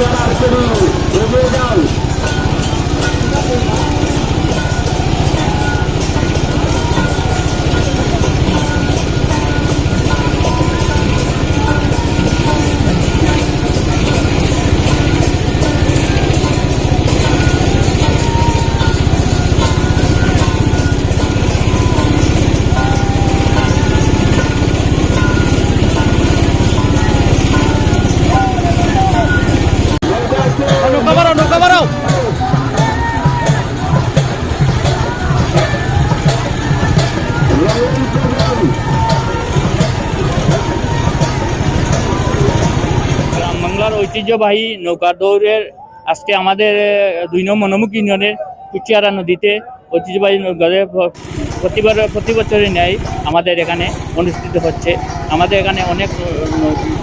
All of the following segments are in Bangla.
Internacional, o Mundial ঐতিহ্যবাহী নৌকা দৌড়ের আজকে আমাদের দুই নম্বর মনোমুখ ইউনিয়নের কুচিয়ারা নদীতে ঐতিহ্যবাহী নৌকাতে প্রতিবার, প্রতি বছরই ন্যায় আমাদের এখানে অনুষ্ঠিত হচ্ছে। আমাদের এখানে অনেক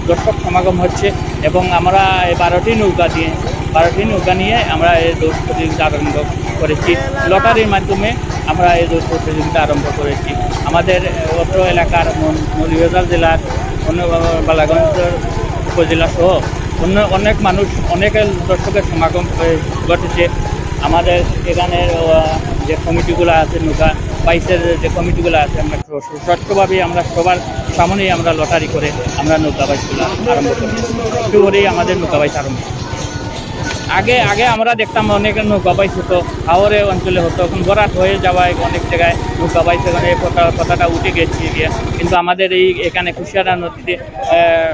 দর্শক সমাগম হচ্ছে এবং আমরা এই বারোটি নৌকা দিয়ে, বারোটি নৌকা নিয়ে আমরা এই দৌড় প্রতিযোগিতা আরম্ভ করেছি। লটারির মাধ্যমে আমরা এই দৌড় প্রতিযোগিতা আরম্ভ করেছি। আমাদের অত্র এলাকার মৌলভীবাজার জেলার অন্য বালাগঞ্জ উপজেলা সহ অন্য অনেক মানুষ অনেক দর্শকের সমাগম হয়ে ঘটেছে। আমাদের এখানের যে কমিটিগুলো আছে, নৌকা বাইশের যে কমিটিগুলো আছে, আমরা স্বচ্ছভাবে আমরা সবার সামনেই আমরা লটারি করে আমরা নৌকা বাইশগুলো আরম্ভ করি একটু করেই আমাদের নৌকা বাইশ আরম্ভ। আগে আগে আমরা দেখতাম অনেক নৌকা বাইশ হতো হাওরে অঞ্চলে হতো, এখন বরাত হয়ে যাওয়ায় অনেক জায়গায় নৌকা বাইশ এখানে কথা কথাটা উঠে গেছে গিয়ে। কিন্তু আমাদের এই, এখানে কুশিয়ারা নদীতে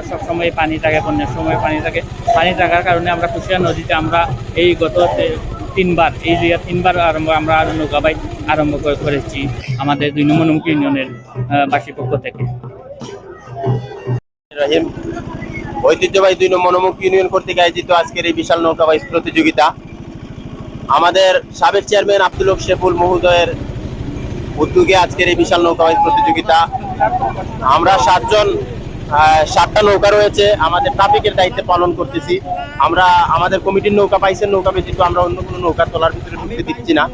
সবসময় পানি থাকে, বন্যার সময় পানি থাকে। পানি থাকার কারণে আমরা কুশিয়ারা নদীতে আমরা এই গত তিনবার, এই যে তিনবার আরম্ভ, আমরা আর নৌকা বাইশ আরম্ভ করে- করেছি আমাদের দুই নম্বর নৌকা ইউনিয়নের বাসী পক্ষ থেকে। রহিম ঐতিহ্যবাহী দুই নম্বর মনোমুখ ইউনিয়ন কর্তৃক আয়োজিত আজকের এই বিশাল নৌকা বাইশ প্রতিযোগিতা। আমাদের সাবেক চেয়ারম্যান আব্দুল শেফুল মহোদয়ের উদ্যোগে আজকের এই বিশাল নৌকা বাইশ প্রতিযোগিতা। আমরা সাতজন সাতটা নৌকা রয়েছে, আমাদের ট্রাফিকের দায়িত্বে পালন করতেছি। আমরা আমাদের কমিটির নৌকা বাইশের নৌকা ব্যতীত আমরা অন্য কোনো নৌকা তোলার ভিতরে ঢুকতে দিচ্ছি না।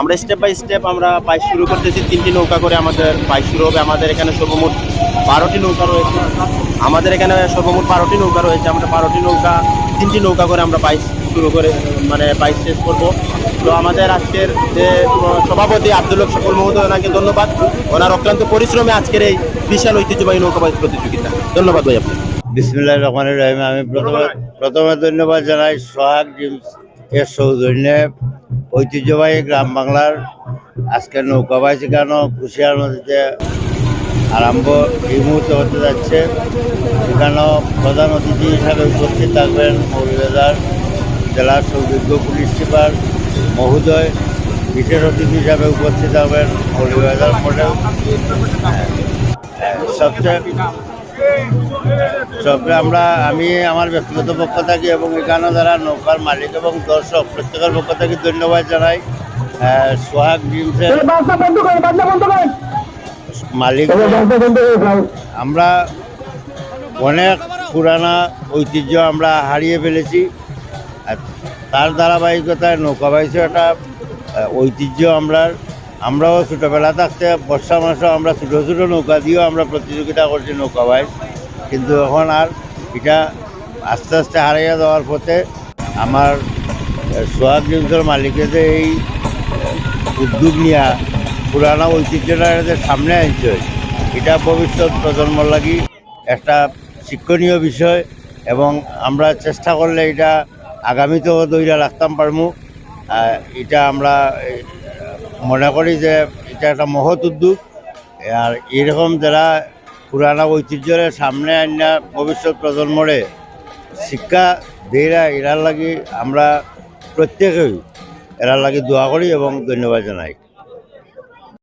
আমরা স্টেপ বাই স্টেপ আমরা বাইশ শুরু করতেছি, তিনটি নৌকা করে আমাদের বাইশ শুরু হবে। আমাদের এখানে সর্বমোট বারোটি নৌকা রয়েছে। আমাদের এখানে সর্বমোট বারোটি নৌকা রয়েছে। আমরা বারোটি নৌকা তিনটি নৌকা করে আমরা বাইশ শুরু করে মানে বাইশ শেষ করব। তো আমাদের আজকের যে সভাপতি আব্দুল সকল মহোদয় ওনাকে ধন্যবাদ। ওনার অক্লান্ত পরিশ্রমে আজকের এই বিশাল ঐতিহ্যবাহী নৌকা বাইশ প্রতিযোগিতা। ধন্যবাদ ভাই আপনি বিসমিল্লাহ রহমান রহিম। আমি প্রথমে প্রথমে ধন্যবাদ জানাই সোহাগ ডিমস এর সৌজন্যে ঐতিহ্যবাহী গ্রাম বাংলার আজকে নৌকাবাই শেখানো কুশিয়ার নদীতে আরম্ভ এই মুহূর্তে হতে যাচ্ছে। সেখানেও প্রধান অতিথি হিসাবে উপস্থিত থাকবেন মৌলভীবাজার জেলার সৌযোগ্য পুলিশ সুপার মহোদয়। বিশেষ অতিথি হিসাবে উপস্থিত থাকবেন মৌলভীবাজার মডেল সবচেয়ে সবচেয়ে আমরা আমি আমার ব্যক্তিগত পক্ষ থাকি এবং এখানে যারা নৌকার মালিক এবং দর্শক প্রত্যেকের পক্ষ থেকে ধন্যবাদ জানাই। আহ, সোহাগ ড্রিমসের মালিক আমরা অনেক পুরানা ঐতিহ্য আমরা হারিয়ে ফেলেছি। আর তার ধারাবাহিকতায় নৌকা বাইছে একটা ঐতিহ্য আমরা আমরাও ছোটোবেলা থাকতে বর্ষা মাসেও আমরা ছোটো ছোটো নৌকা দিয়েও আমরা প্রতিযোগিতা করছি নৌকা বাইশ কিন্তু এখন আর এটা আস্তে আস্তে হারিয়ে যাওয়ার পথে আমার সোহাগ ড্রিমসের মালিকের এই উদ্যোগ নেওয়া পুরানো ঐতিহ্যটা সামনে আনছে। এটা ভবিষ্যৎ প্রজন্মর লাগি একটা শিক্ষণীয় বিষয় এবং আমরা চেষ্টা করলে এটা আগামীতেও দইরা রাখতাম পারমু। এটা আমরা মনে করি যে এটা একটা মহৎ উদ্যোগ। আর এরকম যারা পুরানা ঐতিহ্যের সামনে আনা ভবিষ্যৎ প্রজন্মরে শিক্ষা দেরা এরার লাগি আমরা প্রত্যেকেই, এরার লাগি দোয়া করি এবং ধন্যবাদ জানাই।